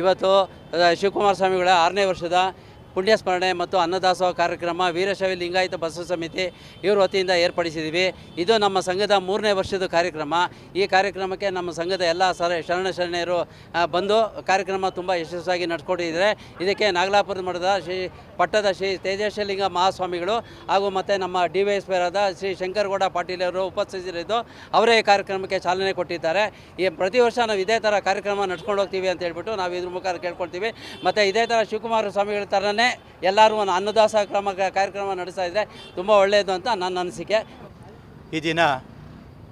ಇವತ್ತು ಶಿವಕುಮಾರ ಸ್ವಾಮಿಗಳ ಆರನೇ ವರ್ಷದ ಪುಣ್ಯ ಸ್ಮರಣೆ ಮತ್ತು ಅನ್ನದಾಸೋಹ ಕಾರ್ಯಕ್ರಮ ವೀರಶೈವ ಲಿಂಗಾಯತ ಬಸವ ಸಮಿತಿ ಇವ್ರ ವತಿಯಿಂದ ಏರ್ಪಡಿಸಿದ್ದೀವಿ ಇದು ನಮ್ಮ ಸಂಘದ ಮೂರನೇ ವರ್ಷದ ಕಾರ್ಯಕ್ರಮ. ಈ ಕಾರ್ಯಕ್ರಮಕ್ಕೆ ನಮ್ಮ ಸಂಘದ ಎಲ್ಲ ಸರ, ಶರಣ ಶರಣೆಯರು ಬಂದು ಕಾರ್ಯಕ್ರಮ ತುಂಬ ಯಶಸ್ವಿಯಾಗಿ ನಡ್ಕೊಂಡಿದ್ದಾರೆ ಇದಕ್ಕೆ ನಾಗಲಾಪುರದ ಮಠದ ಶ್ರೀ ಪಟ್ಟದ ಶ್ರೀ ತೇಜಸ್ವಲಿಂಗ ಮಹಾಸ್ವಾಮಿಗಳು ಹಾಗೂ ಮತ್ತು ನಮ್ಮ ಡಿ ವೈ ಎಸ್ ಪಿರಾದ ಶ್ರೀ ಶಂಕರಗೌಡ ಪಾಟೀಲ್ ಅವರು ಉಪಸ್ಥಿತರಿದ್ದು ಅವರೇ ಈ ಕಾರ್ಯಕ್ರಮಕ್ಕೆ ಚಾಲನೆ ಕೊಟ್ಟಿದ್ದಾರೆ. ಈ ಪ್ರತಿ ವರ್ಷ ನಾವು ಇದೇ ಥರ ಕಾರ್ಯಕ್ರಮ ನಡ್ಸ್ಕೊಂಡು ಹೋಗ್ತೀವಿ ಅಂತ ಹೇಳ್ಬಿಟ್ಟು ನಾವು ಇದ್ರ ಮುಖಾಂತರ ಕೇಳ್ಕೊಳ್ತೀವಿ. ಮತ್ತು ಇದೇ ಥರ ಶಿವಕುಮಾರ ಸ್ವಾಮಿಗಳ ಥರನೇ ಎಲ್ಲರೂ ಒಂದು ಅನ್ನದಾಸ ಕ್ರಮ ಕಾರ್ಯಕ್ರಮ ನಡೆಸ್ತಾ ಇದ್ದರೆ ತುಂಬ ಒಳ್ಳೆಯದು ಅಂತ ನನ್ನ ಅನಿಸಿಕೆ. ಈ ದಿನ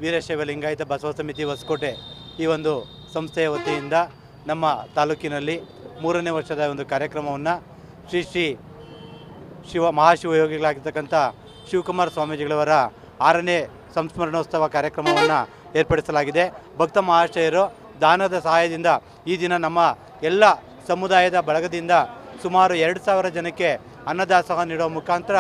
ವೀರಶೈವ ಲಿಂಗಾಯತ ಬಸವ ಸಮಿತಿ ಹೊಸಕೋಟೆ ಈ ಒಂದು ಸಂಸ್ಥೆಯ ವತಿಯಿಂದ ನಮ್ಮ ತಾಲೂಕಿನಲ್ಲಿ ಮೂರನೇ ವರ್ಷದ ಒಂದು ಕಾರ್ಯಕ್ರಮವನ್ನು ಶ್ರೀ ಶ್ರೀ ಶಿವ ಮಹಾಶಿವಯೋಗಿಗಳಾಗಿರ್ತಕ್ಕಂಥ ಶಿವಕುಮಾರ ಸ್ವಾಮೀಜಿಗಳವರ ಆರನೇ ಸಂಸ್ಮರಣೋತ್ಸವ ಕಾರ್ಯಕ್ರಮವನ್ನು ಏರ್ಪಡಿಸಲಾಗಿದೆ. ಭಕ್ತ ಮಹಾಶಯರು ದಾನದ ಸಹಾಯದಿಂದ ಈ ದಿನ ನಮ್ಮ ಎಲ್ಲ ಸಮುದಾಯದ ಬಳಗದಿಂದ ಸುಮಾರು ಎರಡು ಸಾವಿರ ಜನಕ್ಕೆ ಅನ್ನದಾಸೋಹ ನೀಡುವ ಮುಖಾಂತರ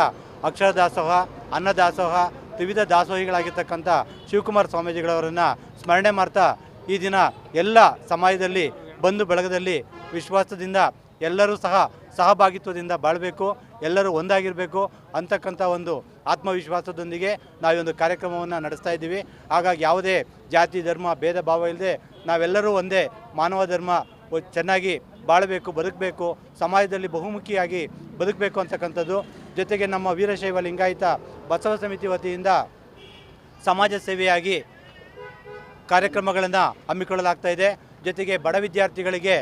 ಅಕ್ಷರ ದಾಸೋಹ ಅನ್ನದಾಸೋಹ, ತ್ರಿವಿಧ ದಾಸೋಹಿಗಳಾಗಿರ್ತಕ್ಕಂಥ ಶಿವಕುಮಾರ ಸ್ವಾಮೀಜಿಗಳವರನ್ನು ಸ್ಮರಣೆ ಮಾಡ್ತಾ ಈ ದಿನ ಎಲ್ಲ ಸಮಾಜದಲ್ಲಿ ಬಂಧು ಬಳಗದಲ್ಲಿ ವಿಶ್ವಾಸದಿಂದ ಎಲ್ಲರೂ ಸಹ ಸಹಭಾಗಿತ್ವದಿಂದ ಬಾಳಬೇಕು, ಎಲ್ಲರೂ ಒಂದಾಗಿರಬೇಕು ಅಂತಕ್ಕಂಥ ಒಂದು ಆತ್ಮವಿಶ್ವಾಸದೊಂದಿಗೆ ನಾವು ಈ ಒಂದು ಕಾರ್ಯಕ್ರಮವನ್ನು ನಡೆಸ್ತಾ ಇದ್ದೀವಿ. ಹಾಗಾಗಿ ಯಾವುದೇ ಜಾತಿ, ಧರ್ಮ, ಭೇದ ಭಾವ ಇಲ್ಲದೆ ನಾವೆಲ್ಲರೂ ಒಂದೇ ಮಾನವ ಧರ್ಮ ಚೆನ್ನಾಗಿ ಬಾಳಬೇಕು, ಬದುಕಬೇಕು, ಸಮಾಜದಲ್ಲಿ ಬಹುಮುಖಿಯಾಗಿ ಬದುಕಬೇಕು ಅಂತಕ್ಕಂಥದ್ದು. ಜೊತೆಗೆ ನಮ್ಮ ವೀರಶೈವ ಲಿಂಗಾಯತ ಬಸವ ಸಮಿತಿ ವತಿಯಿಂದ ಸಮಾಜ ಸೇವೆಯಾಗಿ ಕಾರ್ಯಕ್ರಮಗಳನ್ನು ಹಮ್ಮಿಕೊಳ್ಳಲಾಗ್ತಾ ಇದೆ. ಜೊತೆಗೆ ಬಡ ವಿದ್ಯಾರ್ಥಿಗಳಿಗೆ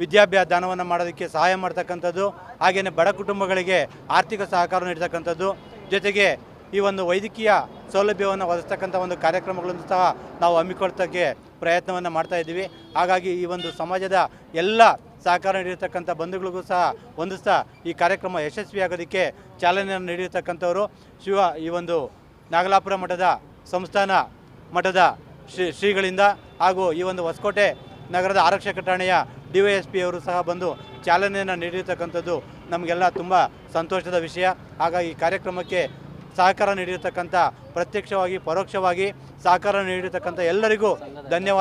ವಿದ್ಯಾಭ್ಯಾಸ ದಾನವನ್ನು ಮಾಡೋದಕ್ಕೆ ಸಹಾಯ ಮಾಡ್ತಕ್ಕಂಥದ್ದು ಹಾಗೆಯೇ ಬಡ ಕುಟುಂಬಗಳಿಗೆ ಆರ್ಥಿಕ ಸಹಕಾರ ನೀಡ್ತಕ್ಕಂಥದ್ದು, ಜೊತೆಗೆ ಈ ಒಂದು ವೈದ್ಯಕೀಯ ಸೌಲಭ್ಯವನ್ನು ಒದಗಿಸ್ತಕ್ಕಂಥ ಒಂದು ಕಾರ್ಯಕ್ರಮಗಳನ್ನು ಸಹ ನಾವು ಹಮ್ಮಿಕೊಳ್ತಕ್ಕೆ ಪ್ರಯತ್ನವನ್ನು ಮಾಡ್ತಾ ಇದ್ದೀವಿ. ಹಾಗಾಗಿ ಈ ಒಂದು ಸಮಾಜದ ಎಲ್ಲ ಸಹಕಾರ ನೀಡಿರ್ತಕ್ಕಂಥ ಬಂಧುಗಳಿಗೂ ಸಹ ಹೊಂದಿಸ್ತಾ ಈ ಕಾರ್ಯಕ್ರಮ ಯಶಸ್ವಿಯಾಗೋದಕ್ಕೆ ಚಾಲನೆಯನ್ನು ನೀಡಿರ್ತಕ್ಕಂಥವರು. ಶಿವ, ಈ ಒಂದು ನಾಗಲಾಪುರ ಮಠದ ಸಂಸ್ಥಾನ ಮಠದ ಶ್ರೀ ಶ್ರೀಗಳಿಂದ ಹಾಗೂ ಈ ಒಂದು ಹೊಸಕೋಟೆ ನಗರದ ಆರಕ್ಷಕ ಠಾಣೆಯ ಡಿ ಅವರು ಸಹ ಬಂದು ಚಾಲನೆಯನ್ನು ನೀಡಿರ್ತಕ್ಕಂಥದ್ದು ನಮಗೆಲ್ಲ ತುಂಬ ಸಂತೋಷದ ವಿಷಯ. ಹಾಗಾಗಿ ಕಾರ್ಯಕ್ರಮಕ್ಕೆ ಸಹಕಾರ ನೀಡಿರ್ತಕ್ಕಂಥ ಪ್ರತ್ಯಕ್ಷವಾಗಿ, ಪರೋಕ್ಷವಾಗಿ ಸಹಕಾರ ನೀಡಿರ್ತಕ್ಕಂಥ ಎಲ್ಲರಿಗೂ ಧನ್ಯವಾದ.